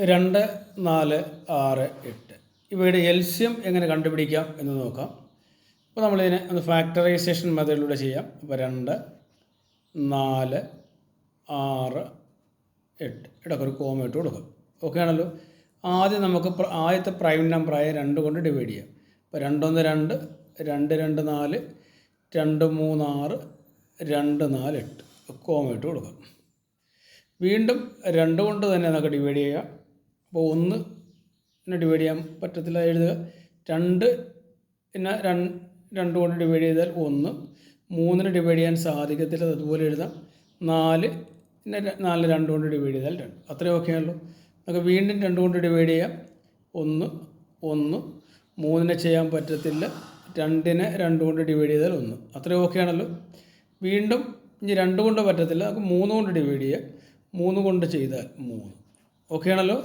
രണ്ട് നാല് ആറ് എട്ട്. ഇവയുടെ എൽസ്യം എങ്ങനെ കണ്ടുപിടിക്കാം എന്ന് നോക്കാം. അപ്പോൾ നമ്മളിതിനെ ഒന്ന് ഫാക്ടറൈസേഷൻ മെത്തേഡിലൂടെ ചെയ്യാം. അപ്പോൾ രണ്ട് നാല് ആറ് എട്ട്. ഇടയ്ക്ക് ഒരു കോമ ഇട്ട് കൊടുക്കാം. ഓക്കെ ആണല്ലോ? ആദ്യം നമുക്ക് ആദ്യത്തെ പ്രൈം നമ്പറായ രണ്ട് കൊണ്ട് ഡിവൈഡ് ചെയ്യാം. അപ്പോൾ രണ്ടൊന്ന് രണ്ട് രണ്ട് രണ്ട് നാല് രണ്ട് മൂന്ന് ആറ് രണ്ട് നാല് എട്ട്. കോമ ഇട്ട് കൊടുക്കാം. വീണ്ടും രണ്ട് കൊണ്ട് തന്നെ നമുക്ക് ഡിവൈഡ് ചെയ്യാം. അപ്പോൾ ഒന്ന് എന്നെ ഡിവൈഡ് ചെയ്യാൻ പറ്റത്തില്ല എഴുതുക. രണ്ട് രണ്ട് രണ്ട് കൊണ്ട് ഡിവൈഡ് ചെയ്താൽ ഒന്ന്. മൂന്നിന് ഡിവൈഡ് ചെയ്യാൻ സാധിക്കത്തില്ല അതുപോലെ എഴുതാം. നാല് പിന്നെ നാല് രണ്ട് കൊണ്ട് ഡിവൈഡ് ചെയ്താൽ രണ്ട്. അത്രയും ഓക്കെ ആണല്ലോ നമുക്ക് വീണ്ടും രണ്ട് കൊണ്ട് ഡിവൈഡ് ചെയ്യാം. ഒന്ന് ഒന്ന്. മൂന്നിനെ ചെയ്യാൻ പറ്റത്തില്ല. രണ്ടിനെ രണ്ട് കൊണ്ട് ഡിവൈഡ് ചെയ്താൽ ഒന്ന്. അത്രയും ഓക്കെ ആണല്ലോ. വീണ്ടും ഇനി രണ്ട് കൊണ്ട് പറ്റത്തില്ല. നമുക്ക് മൂന്ന് കൊണ്ട് ഡിവൈഡ് ചെയ്യാം. മൂന്ന് കൊണ്ട് ചെയ്താൽ മൂന്ന്. ഓക്കെ ആണല്ലോ?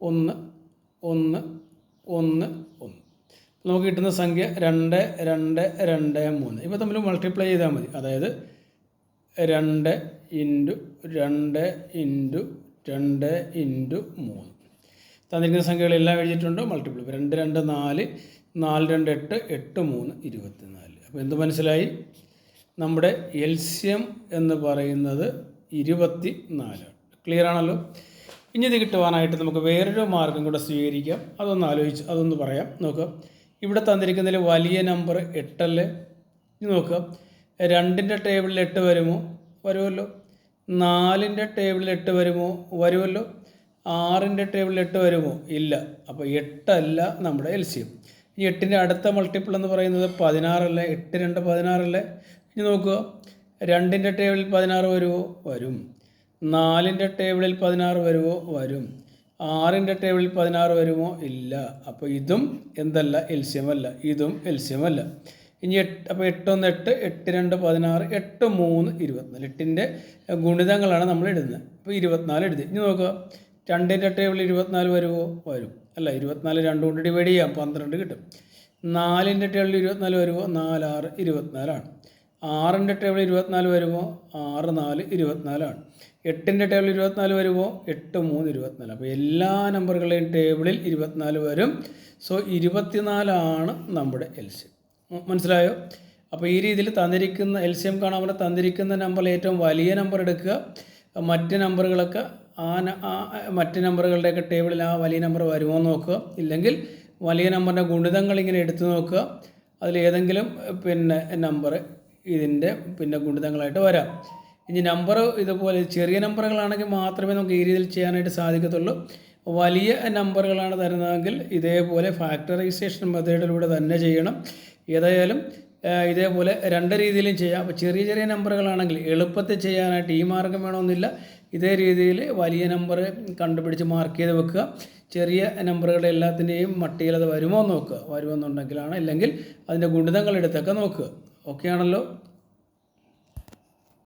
ഒന്ന് ഒന്ന് ഒന്ന് ഒന്ന്. നമുക്ക് കിട്ടുന്ന സംഖ്യ രണ്ട് രണ്ട് രണ്ട് മൂന്ന്. ഇവ തമ്മിൽ മൾട്ടിപ്ലൈ ചെയ്താൽ മതി. അതായത് രണ്ട് ഇന്റു രണ്ട് ഇന്റു രണ്ട് ഇന്റു മൂന്ന്. തന്നിരിക്കുന്ന സംഖ്യകളെല്ലാം എഴുതിയിട്ടുണ്ട്. മൾട്ടിപ്ലൈ രണ്ട് രണ്ട് നാല് നാല് രണ്ട് എട്ട് എട്ട് മൂന്ന് ഇരുപത്തി നാല് അപ്പോൾ എന്ത് മനസ്സിലായി? നമ്മുടെ എൽസ്യം എന്ന് പറയുന്നത് ഇരുപത്തി നാലാണ് ക്ലിയർ ആണല്ലോ? ഇനി ഇത് കിട്ടുവാനായിട്ട് നമുക്ക് വേറൊരു മാർഗം കൂടെ സ്വീകരിക്കാം. അതൊന്ന് ആലോചിച്ച് അതൊന്ന് പറയാം. നോക്കുക ഇവിടെ തന്നിരിക്കുന്നതിൽ വലിയ നമ്പർ എട്ടല്ലേ? ഇനി നോക്കുക രണ്ടിന്റെ ടേബിളിൽ എട്ട് വരുമോ? വരുമല്ലോ. നാലിന്റെ ടേബിളിൽ എട്ട് വരുമോ? വരുമല്ലോ. ആറിന്റെ ടേബിളിൽ എട്ട് വരുമോ? ഇല്ല. അപ്പോൾ എട്ടല്ല നമ്മുടെ എൽ സി എം ഈ എട്ടിന്റെ അടുത്ത മൾട്ടിപ്പിൾ എന്ന് പറയുന്നത് പതിനാറല്ലേ? എട്ട് രണ്ട് പതിനാറല്ലേ? ഇനി നോക്കുക രണ്ടിന്റെ ടേബിളിൽ പതിനാറ് വരുമോ? വരും. നാലിന്റെ ടേബിളിൽ പതിനാറ് വരുമോ? വരും. ആറിന്റെ ടേബിളിൽ പതിനാറ് വരുമോ? ഇല്ല. അപ്പോൾ ഇതും എന്തല്ല? എൽസ്യമല്ല. ഇതും എൽസ്യമല്ല. ഇനി എട്ട് അപ്പോൾ എട്ടൊന്ന് എട്ട് എട്ട് രണ്ട് പതിനാറ് എട്ട് മൂന്ന് ഇരുപത്തിനാല്. എട്ടിന്റെ ഗുണിതങ്ങളാണ് നമ്മൾ എഴുതുന്നത് അപ്പോൾ ഇരുപത്തിനാല് എഴുതി. ഇനി നോക്കുക. രണ്ടിന്റെ ടേബിൾ ഇരുപത്തിനാല് വരുമോ? വരും. അല്ല ഇരുപത്തിനാല് രണ്ട് കൊണ്ട് ഡിവൈഡ് ചെയ്യാം. പന്ത്രണ്ട് കിട്ടും. നാലിന്റെ ടേബിൾ ഇരുപത്തിനാല് വരുമോ? നാലാറ് ഇരുപത്തിനാലാണ്. ആറിന്റെ ടേബിൾ ഇരുപത്തിനാല് വരുമോ ആറ് നാല് ഇരുപത്തിനാലാണ്. എട്ടിന്റെ ടേബിൾ ഇരുപത്തിനാല് വരുമോ എട്ട് മൂന്ന് ഇരുപത്തിനാല്. അപ്പോൾ എല്ലാ നമ്പറുകളുടെയും ടേബിളിൽ ഇരുപത്തിനാല് വരും. സോ ഇരുപത്തിനാലാണ് നമ്മുടെ എൽസ്യം മനസ്സിലായോ? അപ്പോൾ ഈ രീതിയിൽ തന്നിരിക്കുന്ന എൽസ്യം കാണാൻ പറഞ്ഞാൽ തന്നിരിക്കുന്ന നമ്പറിൽ ഏറ്റവും വലിയ നമ്പർ എടുക്കുക. മറ്റ് നമ്പറുകളൊക്കെ ആ മറ്റ് നമ്പറുകളുടെയൊക്കെ ടേബിളിൽ ആ വലിയ നമ്പർ വരുമോ എന്ന് നോക്കുക. ഇല്ലെങ്കിൽ വലിയ നമ്പറിന്റെ ഗുണിതങ്ങൾ ഇങ്ങനെ എടുത്തു നോക്കുക. അതിൽ ഏതെങ്കിലും പിന്നെ നമ്പർ ഇതിന്റെ പിന്നെ ഗുണിതങ്ങളായിട്ട് വരാം. ഇനി നമ്പർ ഇതുപോലെ ചെറിയ നമ്പറുകളാണെങ്കിൽ മാത്രമേ നമുക്ക് ഈ രീതിയിൽ ചെയ്യാനായിട്ട് സാധിക്കത്തുള്ളൂ. വലിയ നമ്പറുകളാണ് തരുന്നതെങ്കിൽ ഇതേപോലെ ഫാക്ടറൈസേഷൻ മെത്തേഡിലൂടെ തന്നെ ചെയ്യണം. ഏതായാലും ഇതേപോലെ രണ്ട് രീതിയിലും ചെയ്യാം. അപ്പോൾ ചെറിയ ചെറിയ നമ്പറുകളാണെങ്കിൽ എളുപ്പത്തിൽ ചെയ്യാനായിട്ട് ഈ മാർഗം വേണമെന്നില്ല. ഇതേ രീതിയിൽ വലിയ നമ്പർ കണ്ടുപിടിച്ച് മാർക്ക് ചെയ്ത് വെക്കുക. ചെറിയ നമ്പറുകളുടെ എല്ലാത്തിന്റെയും മട്ടിയിൽ അത് വരുമോ നോക്കുക. വരുമെന്നുണ്ടെങ്കിലാണ്. ഇല്ലെങ്കിൽ അതിന്റെ ഗുണിതങ്ങൾ എടുത്തൊക്കെ നോക്കുക. ഓക്കെ ആണല്ലോ